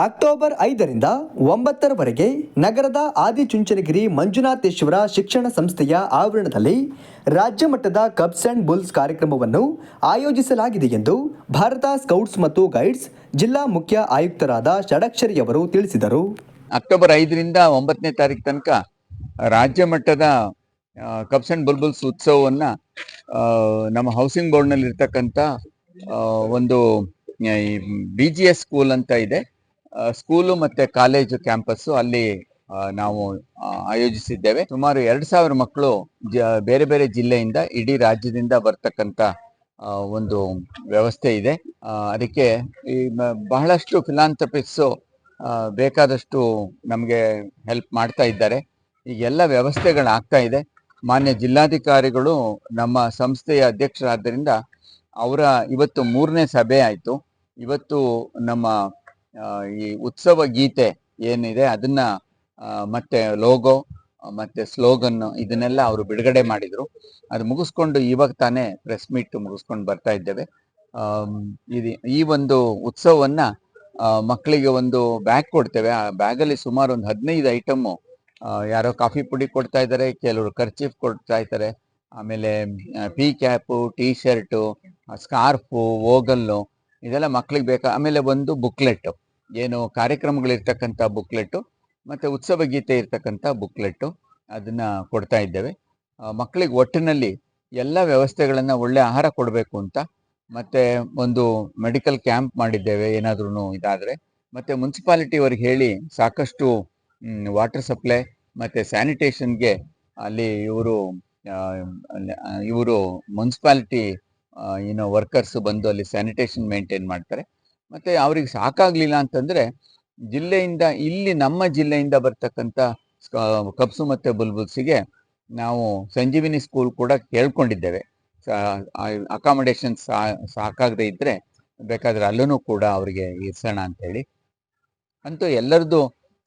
October ಐದರಿಂದ ಒಂಬತ್ತರವರೆಗೆ ನಗರದ ಆದಿಚುಂಚನಗಿರಿ ಮಂಜುನಾಥೇಶ್ವರ ಶಿಕ್ಷಣ ಸಂಸ್ಥೆಯ ಆವರಣದಲ್ಲಿ ರಾಜ್ಯ ಮಟ್ಟದ ಕಬ್ಸ್ ಅಂಡ್ ಬುಲ್ಸ್ ಕಾರ್ಯಕ್ರಮವನ್ನು ಆಯೋಜಿಸಲಾಗಿದೆ ಎಂದು ಭಾರತ ಸ್ಕೌಟ್ಸ್ ಮತ್ತು ಗೈಡ್ಸ್ ಜಿಲ್ಲಾ ಮುಖ್ಯ ಆಯುಕ್ತರಾದ ಷಡಕ್ಷರಿಯವರು ತಿಳಿಸಿದರು. ಅಕ್ಟೋಬರ್ ಐದರಿಂದ ಒಂಬತ್ತನೇ ತಾರೀಕು ತನಕ ರಾಜ್ಯ ಮಟ್ಟದ ಕಬ್ಸ್ ಅಂಡ್ ಬುಲ್ಬುಲ್ಸ್ ಉತ್ಸವವನ್ನ ನಮ್ಮ ಹೌಸಿಂಗ್ ಬೋರ್ಡ್ನಲ್ಲಿ ಇರ್ತಕ್ಕಂಥ ಆ, ಒಂದು ಬಿ ಜಿ ಎಸ್ ಸ್ಕೂಲ್ ಅಂತ ಇದೆ. ಸ್ಕೂಲು ಮತ್ತೆ ಕಾಲೇಜು ಕ್ಯಾಂಪಸ್ಸು ಅಲ್ಲಿ ನಾವು ಆಯೋಜಿಸಿದ್ದೇವೆ. ಸುಮಾರು ಎರಡು ಸಾವಿರ ಮಕ್ಕಳು ಬೇರೆ ಬೇರೆ ಜಿಲ್ಲೆಯಿಂದ ಇಡೀ ರಾಜ್ಯದಿಂದ ಬರ್ತಕ್ಕಂಥ ಒಂದು ವ್ಯವಸ್ಥೆ ಇದೆ. ಅದಕ್ಕೆ ಈ ಬಹಳಷ್ಟು ಫಿಲಾಂಥಪಿಕ್ಸು ಬೇಕಾದಷ್ಟು ನಮಗೆ ಹೆಲ್ಪ್ ಮಾಡ್ತಾ ಇದ್ದಾರೆ. ಈಗೆಲ್ಲ ವ್ಯವಸ್ಥೆಗಳಾಗ್ತಾ ಇದೆ. ಮಾನ್ಯ ಜಿಲ್ಲಾಧಿಕಾರಿಗಳು ನಮ್ಮ ಸಂಸ್ಥೆಯ ಅಧ್ಯಕ್ಷರಾದ್ದರಿಂದ ಅವರ ಇವತ್ತು ಮೂರನೇ ಸಭೆ ಆಯಿತು. ಇವತ್ತು ನಮ್ಮ ಈ ಉತ್ಸವ ಗೀತೆ ಏನಿದೆ ಅದನ್ನ ಮತ್ತೆ ಲೋಗೋ, ಮತ್ತೆ ಸ್ಲೋಗನ್ ಇದನ್ನೆಲ್ಲ ಅವರು ಬಿಡುಗಡೆ ಮಾಡಿದ್ರು. ಅದು ಮುಗಿಸ್ಕೊಂಡು ಇವಾಗ ತಾನೇ ಪ್ರೆಸ್ ಮೀಟ್ ಮುಗಿಸ್ಕೊಂಡು ಬರ್ತಾ ಇದ್ದೇವೆ. ಇದು ಈ ಒಂದು ಉತ್ಸವವನ್ನ ಮಕ್ಕಳಿಗೆ ಒಂದು ಬ್ಯಾಗ್ ಕೊಡ್ತೇವೆ. ಆ ಬ್ಯಾಗಲ್ಲಿ ಸುಮಾರು ಒಂದು ಹದಿನೈದು ಐಟಮ್ಮು ಯಾರೋ ಕಾಫಿ ಪುಡಿ ಕೊಡ್ತಾ ಇದ್ದಾರೆ, ಕೆಲವರು ಖರ್ಚೀಫ್ ಕೊಡ್ತಾ ಇದ್ದಾರೆ. ಆಮೇಲೆ P cap, T shirt scarf, goggle ಇದೆಲ್ಲ ಮಕ್ಕಳಿಗೆ ಬೇಕಾ, ಆಮೇಲೆ ಒಂದು ಬುಕ್ಲೆಟ್ ಏನು ಕಾರ್ಯಕ್ರಮಗಳಿರ್ತಕ್ಕಂಥ ಬುಕ್ಲೆಟ್ಟು ಮತ್ತೆ ಉತ್ಸವ ಗೀತೆ ಇರ್ತಕ್ಕಂಥ ಬುಕ್ಲೆಟ್ಟು ಅದನ್ನ ಕೊಡ್ತಾ ಇದ್ದೇವೆ. ಮಕ್ಕಳಿಗೆ ಒಟ್ಟಿನಲ್ಲಿ ಎಲ್ಲ ವ್ಯವಸ್ಥೆಗಳನ್ನು ಒಳ್ಳೆ ಆಹಾರ ಕೊಡಬೇಕು ಅಂತ, ಮತ್ತೆ ಒಂದು ಮೆಡಿಕಲ್ ಕ್ಯಾಂಪ್ ಮಾಡಿದ್ದೇವೆ ಏನಾದ್ರೂ ಇದಾದ್ರೆ. ಮತ್ತೆ ಮುನ್ಸಿಪಾಲಿಟಿ ಅವ್ರಿಗೆ ಹೇಳಿ ಸಾಕಷ್ಟು ವಾಟರ್ ಸಪ್ಲೈ ಮತ್ತೆ ಸ್ಯಾನಿಟೇಷನ್ಗೆ ಅಲ್ಲಿ ಇವರು ಇವರು ಮುನ್ಸಿಪಾಲಿಟಿ ಏನೋ ವರ್ಕರ್ಸ್ ಬಂದು ಅಲ್ಲಿ ಸ್ಯಾನಿಟೇಷನ್ ಮೇಂಟೈನ್ ಮಾಡ್ತಾರೆ. ಮತ್ತೆ ಅವ್ರಿಗೆ ಸಾಕಾಗ್ಲಿಲ್ಲ ಅಂತಂದ್ರೆ ಜಿಲ್ಲೆಯಿಂದ, ಇಲ್ಲಿ ನಮ್ಮ ಜಿಲ್ಲೆಯಿಂದ ಬರ್ತಕ್ಕಂಥ ಕಬ್ಸು ಮತ್ತೆ ಬುಲ್ಬುಲ್ಸಿಗೆ ನಾವು ಸಂಜೀವಿನಿ ಸ್ಕೂಲ್ ಕೂಡ ಕೇಳ್ಕೊಂಡಿದ್ದೇವೆ. ಅಕಾಮಡೇಷನ್ ಸಾಕಾಗದೆ ಇದ್ರೆ ಬೇಕಾದ್ರೆ ಅಲ್ಲೂ ಕೂಡ ಅವರಿಗೆ ಇರಿಸೋಣ ಹೇಳಿ ಅಂತೂ ಎಲ್ಲರದ್ದು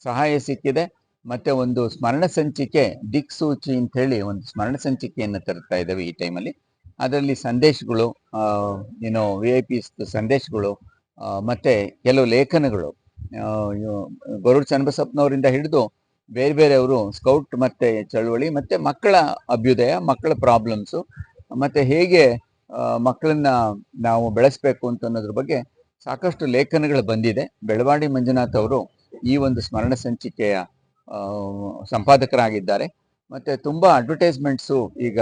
ಸಹಾಯ ಸಿಕ್ಕಿದೆ. ಮತ್ತೆ ಒಂದು ಸ್ಮರಣ ಸಂಚಿಕೆ ದಿಕ್ಸೂಚಿ ಅಂತ ಹೇಳಿ ಒಂದು ಸ್ಮರಣ ಸಂಚಿಕೆಯನ್ನು ತರ್ತಾ ಇದ್ದೇವೆ ಈ ಟೈಮಲ್ಲಿ ಅದರಲ್ಲಿ ಸಂದೇಶಗಳು ಏನೋ ವಿ ಐ ಪಿ ಸಂದೇಶಗಳು ಮತ್ತು ಕೆಲವು ಲೇಖನಗಳು. ಇವ್- ಚನ್ನಬಸಪ್ಪನವರಿಂದ ಹಿಡಿದು ಬೇರೆ ಬೇರೆಯವರು ಸ್ಕೌಟ್ ಮತ್ತೆ ಚಳುವಳಿ, ಮತ್ತೆ ಮಕ್ಕಳ ಅಭ್ಯುದಯ, ಮಕ್ಕಳ ಪ್ರಾಬ್ಲಮ್ಸು, ಮತ್ತೆ ಹೇಗೆ ಮಕ್ಕಳನ್ನ ನಾವು ಬೆಳೆಸಬೇಕು ಅಂತ ಅನ್ನೋದ್ರ ಬಗ್ಗೆ ಸಾಕಷ್ಟು ಲೇಖನಗಳು ಬಂದಿದೆ. ಬೆಳವಾಡಿ ಮಂಜುನಾಥ್ ಅವರು ಈ ಒಂದು ಸ್ಮರಣ ಸಂಚಿಕೆಯ ಸಂಪಾದಕರಾಗಿದ್ದಾರೆ. ಮತ್ತೆ ತುಂಬಾ ಅಡ್ವರ್ಟೈಸ್ಮೆಂಟ್ಸು ಈಗ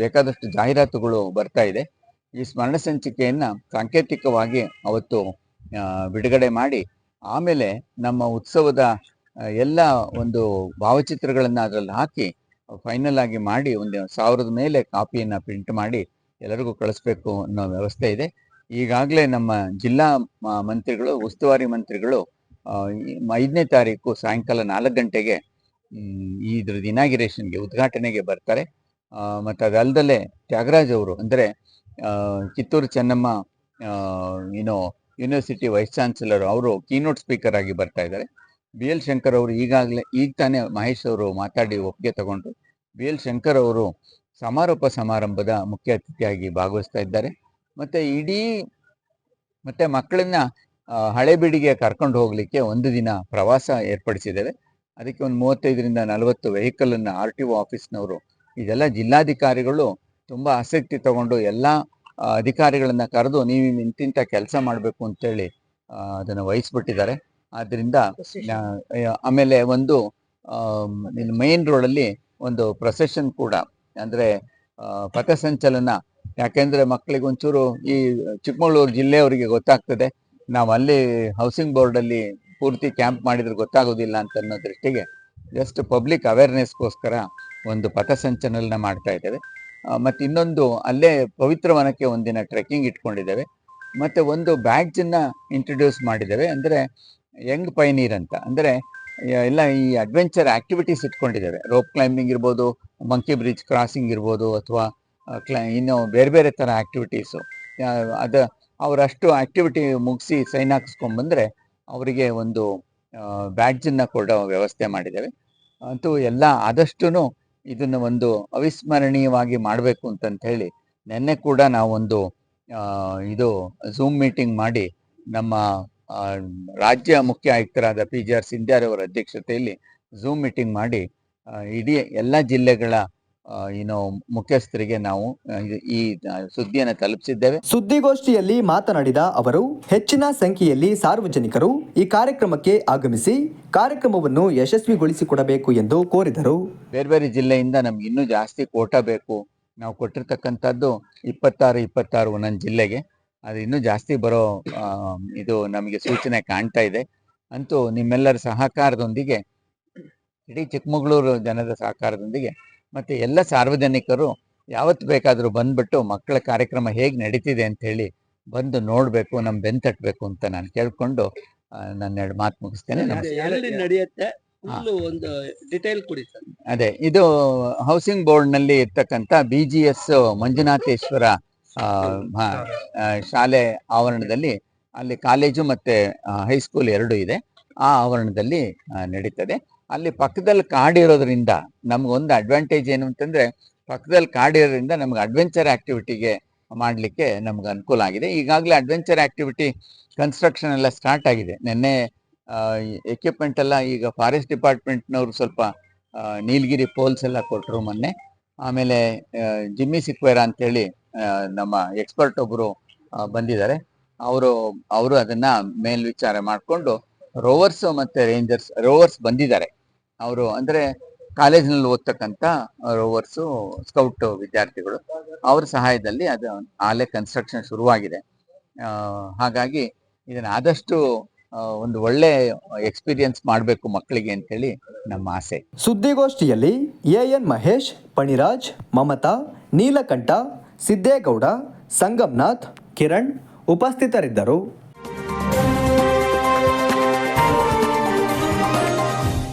ಬೇಕಾದಷ್ಟು ಜಾಹೀರಾತುಗಳು ಬರ್ತಾ ಇದೆ. ಈ ಸ್ಮರಣ ಸಂಚಿಕೆಯನ್ನ ಸಾಂಕೇತಿಕವಾಗಿ ಅವತ್ತು ಬಿಡುಗಡೆ ಮಾಡಿ, ಆಮೇಲೆ ನಮ್ಮ ಉತ್ಸವದ ಎಲ್ಲ ಒಂದು ಭಾವಚಿತ್ರಗಳನ್ನ ಅದರಲ್ಲಿ ಹಾಕಿ, ಫೈನಲ್ ಆಗಿ ಮಾಡಿ, ಒಂದು ಸಾವಿರದ ಮೇಲೆ ಕಾಪಿಯನ್ನ ಪ್ರಿಂಟ್ ಮಾಡಿ ಎಲ್ಲರಿಗೂ ಕಳಿಸ್ಬೇಕು ಅನ್ನೋ ವ್ಯವಸ್ಥೆ ಇದೆ. ಈಗಾಗಲೇ ನಮ್ಮ ಜಿಲ್ಲಾ ಮಂತ್ರಿಗಳು, ಉಸ್ತುವಾರಿ ಮಂತ್ರಿಗಳು ಐದನೇ ತಾರೀಕು ಸಾಯಂಕಾಲ ನಾಲ್ಕು ಗಂಟೆಗೆ ಇದ್ರ ಇನಾಗಿರೇಷನ್ಗೆ ಉದ್ಘಾಟನೆಗೆ ಬರ್ತಾರೆ. ಮತ್ತೆ ಅದಲ್ಲದಲ್ಲೇ ತ್ಯಾಗರಾಜ್ ಅವರು ಅಂದರೆ ಕಿತ್ತೂರು ಚೆನ್ನಮ್ಮ ಏನೋ ಯೂನಿವರ್ಸಿಟಿ ವೈಸ್ ಚಾನ್ಸಲರ್ ಅವರು ಕೀನೋಟ್ ಸ್ಪೀಕರ್ ಆಗಿ ಬರ್ತಾ ಇದ್ದಾರೆ ಬಿ ಎಲ್ ಶಂಕರ್ ಅವರು ಈಗಾಗಲೇ, ಈಗ ತಾನೇ ಮಹೇಶ್ ಅವರು ಮಾತಾಡಿ ಒಪ್ಪಿಗೆ ತಗೊಂಡು ಬಿ ಎಲ್ ಶಂಕರ್ ಅವರು ಸಮಾರೋಪ ಸಮಾರಂಭದ ಮುಖ್ಯ ಅತಿಥಿಯಾಗಿ ಭಾಗವಹಿಸ್ತಾ ಇದ್ದಾರೆ. ಮತ್ತೆ ಇಡೀ, ಮತ್ತೆ ಮಕ್ಕಳನ್ನ ಹಳೆಬೀಡಿಗೆ ಕರ್ಕೊಂಡು ಹೋಗಲಿಕ್ಕೆ ಒಂದು ದಿನ ಪ್ರವಾಸ ಏರ್ಪಡಿಸಿದ್ದೇವೆ. ಅದಕ್ಕೆ ಒಂದು ಮೂವತ್ತೈದರಿಂದ ನಲವತ್ತು ವೆಹಿಕಲ್ ಅನ್ನ ಆರ್ ಟಿ ಒ ಆಫೀಸ್ನವರು ಇದೆಲ್ಲ ಜಿಲ್ಲಾಧಿಕಾರಿಗಳು ತುಂಬಾ ಆಸಕ್ತಿ ತಗೊಂಡು ಎಲ್ಲ ಅಧಿಕಾರಿಗಳನ್ನು ಕರೆದು ನೀವು ಇಂತಿಂಥ ಕೆಲಸ ಮಾಡಬೇಕು ಅಂತೇಳಿ ಹೇಳಿ ಅದನ್ನ ವಹಿಸ್ಬಿಟ್ಟಿದ್ದಾರೆ. ಆದ್ದರಿಂದ ಆಮೇಲೆ ಒಂದು ಮೇನ್ ರೋಡಲ್ಲಿ ಒಂದು ಪ್ರೊಸೆಷನ್ ಕೂಡ. ಅಂದ್ರೆ ಪಥಸಂಚಲನ ಯಾಕೆಂದ್ರೆ ಮಕ್ಕಳಿಗೆ ಒಂಚೂರು ಈ ಚಿಕ್ಕಮಗಳೂರು ಜಿಲ್ಲೆಯವರಿಗೆ ಗೊತ್ತಾಗ್ತದೆ. ನಾವು ಅಲ್ಲಿ ಹೌಸಿಂಗ್ ಬೋರ್ಡ್ ಅಲ್ಲಿ ಪೂರ್ತಿ ಕ್ಯಾಂಪ್ ಮಾಡಿದ್ರೆ ಗೊತ್ತಾಗೋದಿಲ್ಲ ಅಂತ ಅನ್ನೋ ದೃಷ್ಟಿಗೆ ಜಸ್ಟ್ ಪಬ್ಲಿಕ್ ಅವೇರ್ನೆಸ್ಗೋಸ್ಕರ ಒಂದು ಪಥಸಂಚಲನ ಮಾಡ್ತಾ ಇದ್ದೇವೆ. ಮತ್ತು ಇನ್ನೊಂದು ಅಲ್ಲೇ ಪವಿತ್ರ ವನಕ್ಕೆ ಒಂದಿನ ಟ್ರೆಕ್ಕಿಂಗ್ ಇಟ್ಕೊಂಡಿದ್ದೇವೆ. ಮತ್ತೆ ಒಂದು ಬ್ಯಾಡ್ಜ್ ಅನ್ನ ಇಂಟ್ರೊಡ್ಯೂಸ್ ಮಾಡಿದ್ದೇವೆ. ಅಂದ್ರೆ ಯಂಗ್ ಪೈನೀರ್ ಅಂತ. ಅಂದ್ರೆ ಎಲ್ಲ ಈ ಅಡ್ವೆಂಚರ್ ಆಕ್ಟಿವಿಟೀಸ್ ಇಟ್ಕೊಂಡಿದ್ದೇವೆ. ರೋಪ್ ಕ್ಲೈಂಬಿಂಗ್ ಇರ್ಬೋದು ಮಂಕಿ ಬ್ರಿಡ್ಜ್ ಕ್ರಾಸಿಂಗ್ ಇರ್ಬೋದು, ಅಥವಾ ಇನ್ನು ಬೇರೆ ಬೇರೆ ಥರ ಆ್ಯಕ್ಟಿವಿಟೀಸು ಅದು, ಅವರಷ್ಟು ಆಕ್ಟಿವಿಟಿ ಮುಗಿಸಿ ಸೈನ್ ಹಾಕಿಸ್ಕೊಂಡ್ ಬಂದ್ರೆ ಅವರಿಗೆ ಒಂದು ಬ್ಯಾಡ್ಜನ್ನು ಕೊಡೋ ವ್ಯವಸ್ಥೆ ಮಾಡಿದ್ದೇವೆ. ಅಂತೂ ಎಲ್ಲ ಆದಷ್ಟು ಇದನ್ನ ಒಂದು ಅವಿಸ್ಮರಣೀಯವಾಗಿ ಮಾಡಬೇಕು ಅಂತಂತ ಹೇಳಿ ನಿನ್ನೆ ಕೂಡ ನಾವೊಂದು ಇದು ಝೂಮ್ ಮೀಟಿಂಗ್ ಮಾಡಿ ನಮ್ಮ ರಾಜ್ಯ ಮುಖ್ಯ ಆಯುಕ್ತರಾದ ಪಿ ಜಿ ಆರ್ ಸಿಂಧ್ಯಾರ್ ಅವರ ಅಧ್ಯಕ್ಷತೆಯಲ್ಲಿ ಝೂಮ್ ಮೀಟಿಂಗ್ ಮಾಡಿ ಇಡೀ ಎಲ್ಲ ಜಿಲ್ಲೆಗಳ ಏನು ಮುಖ್ಯಸ್ಥರಿಗೆ ನಾವು ಈ ಸುದ್ದಿಯನ್ನು ತಲುಪಿಸಿದ್ದೇವೆ. ಸುದ್ದಿಗೋಷ್ಠಿಯಲ್ಲಿ ಮಾತನಾಡಿದ ಅವರು, ಹೆಚ್ಚಿನ ಸಂಖ್ಯೆಯಲ್ಲಿ ಸಾರ್ವಜನಿಕರು ಈ ಕಾರ್ಯಕ್ರಮಕ್ಕೆ ಆಗಮಿಸಿ ಕಾರ್ಯಕ್ರಮವನ್ನು ಯಶಸ್ವಿಗೊಳಿಸಿಕೊಡಬೇಕು ಎಂದು ಕೋರಿದರು. ಬೇರೆ ಬೇರೆ ಜಿಲ್ಲೆಯಿಂದ ನಮ್ಗೆ ಇನ್ನೂ ಜಾಸ್ತಿ ಕೋಟ ಬೇಕು. ನಾವು ಕೊಟ್ಟಿರ್ತಕ್ಕಂಥದ್ದು ಇಪ್ಪತ್ತಾರು ಇಪ್ಪತ್ತಾರು ಒಂದೊಂದು ಜಿಲ್ಲೆಗೆ. ಅದು ಇನ್ನೂ ಜಾಸ್ತಿ ಬರೋ ಇದು ನಮಗೆ ಸೂಚನೆ ಕಾಣ್ತಾ ಇದೆ. ಅಂತೂ ನಿಮ್ಮೆಲ್ಲರ ಸಹಕಾರದೊಂದಿಗೆ, ಇಡೀ ಚಿಕ್ಕಮಗಳೂರು ಜನದ ಸಹಕಾರದೊಂದಿಗೆ, ಮತ್ತು ಎಲ್ಲ ಸಾರ್ವಜನಿಕರು ಯಾವತ್ತು ಬೇಕಾದರೂ ಬಂದ್ಬಿಟ್ಟು ಮಕ್ಕಳ ಕಾರ್ಯಕ್ರಮ ಹೇಗೆ ನಡೀತಿದೆ ಅಂತ ಹೇಳಿ ಬಂದು ನೋಡಬೇಕು ನಮ್ಮ ಬೆನ್ ತಟ್ಟಬೇಕು ಅಂತ ನಾನು ಕೇಳ್ಕೊಂಡು ನನ್ನ ಎರಡು ಮಾತು ಮುಗಿಸ್ತೇನೆ. ನಡೆಯುತ್ತೆ? ಒಂದು ಡಿಟೇಲ್ ಕೊಡಿ ಸರ್. ಅದೇ ಇದು ಹೌಸಿಂಗ್ ಬೋರ್ಡ್ನಲ್ಲಿ ಇರ್ತಕ್ಕಂತ ಬಿ ಜಿ ಎಸ್ ಮಂಜುನಾಥೇಶ್ವರ ಶಾಲೆ ಆವರಣದಲ್ಲಿ ಅಲ್ಲಿ ಕಾಲೇಜು ಮತ್ತೆ ಹೈಸ್ಕೂಲ್ ಎರಡು ಇದೆ. ಆ ಆವರಣದಲ್ಲಿ ನಡೀತದೆ. ಅಲ್ಲಿ ಪಕ್ಕದಲ್ಲಿ ಕಾಡಿರೋದ್ರಿಂದ ನಮ್ಗೊಂದು ಅಡ್ವಾಂಟೇಜ್ ಏನು ಅಂತಂದ್ರೆ ಪಕ್ಕದಲ್ಲಿ ಕಾಡಿರೋದ್ರಿಂದ ನಮ್ಗೆ ಅಡ್ವೆಂಚರ್ ಆಕ್ಟಿವಿಟಿಗೆ ಮಾಡಲಿಕ್ಕೆ ನಮ್ಗೆ ಅನುಕೂಲ ಆಗಿದೆ. ಈಗಾಗಲೇ ಅಡ್ವೆಂಚರ್ ಆಕ್ಟಿವಿಟಿ ಕನ್ಸ್ಟ್ರಕ್ಷನ್ ಎಲ್ಲ ಸ್ಟಾರ್ಟ್ ಆಗಿದೆ. ನಿನ್ನೆ ಎಕ್ವಿಪ್ಮೆಂಟ್ ಎಲ್ಲ ಈಗ ಫಾರೆಸ್ಟ್ ಡಿಪಾರ್ಟ್ಮೆಂಟ್ನವರು ಸ್ವಲ್ಪ ನೀಲಗಿರಿ ಪೋಲ್ಸ್ ಎಲ್ಲ ಕೊಟ್ಟರು ಮೊನ್ನೆ. ಆಮೇಲೆ ಜಿಮ್ಮಿ ಸಿಕ್ವೇರ ಅಂತೇಳಿ ನಮ್ಮ ಎಕ್ಸ್ಪರ್ಟ್ ಒಬ್ಬರು ಬಂದಿದ್ದಾರೆ. ಅವರು ಅವರು ಅದನ್ನ ಮೇಲ್ವಿಚಾರ ಮಾಡಿಕೊಂಡು ರೋವರ್ಸ್ ಮತ್ತೆ ರೇಂಜರ್ಸ್, ರೋವರ್ಸ್ ಬಂದಿದ್ದಾರೆ. ಅವರು ಅಂದ್ರೆ ಕಾಲೇಜಿನಲ್ಲಿ ಓದ್ತಕ್ಕಂಥ ರೋವರ್ಸು ಸ್ಕೌಟ್ ವಿದ್ಯಾರ್ಥಿಗಳು. ಅವ್ರ ಸಹಾಯದಲ್ಲಿ ಅದು ಆಲೆ ಕನ್ಸ್ಟ್ರಕ್ಷನ್ ಶುರುವಾಗಿದೆ. ಹಾಗಾಗಿ ಇದನ್ನ ಆದಷ್ಟು ಒಂದು ಒಳ್ಳೆ ಎಕ್ಸ್ಪೀರಿಯನ್ಸ್ ಮಾಡಬೇಕು ಮಕ್ಕಳಿಗೆ ಅಂತೇಳಿ ನಮ್ಮ ಆಸೆ. ಸುದ್ದಿಗೋಷ್ಠಿಯಲ್ಲಿ ಎ ಎನ್ ಮಹೇಶ್, ಪಣಿರಾಜ್, ಮಮತಾ, ನೀಲಕಂಠ, ಸಿದ್ದೇಗೌಡ, ಸಂಗಮ್ನಾಥ್, ಕಿರಣ್ ಉಪಸ್ಥಿತರಿದ್ದರು.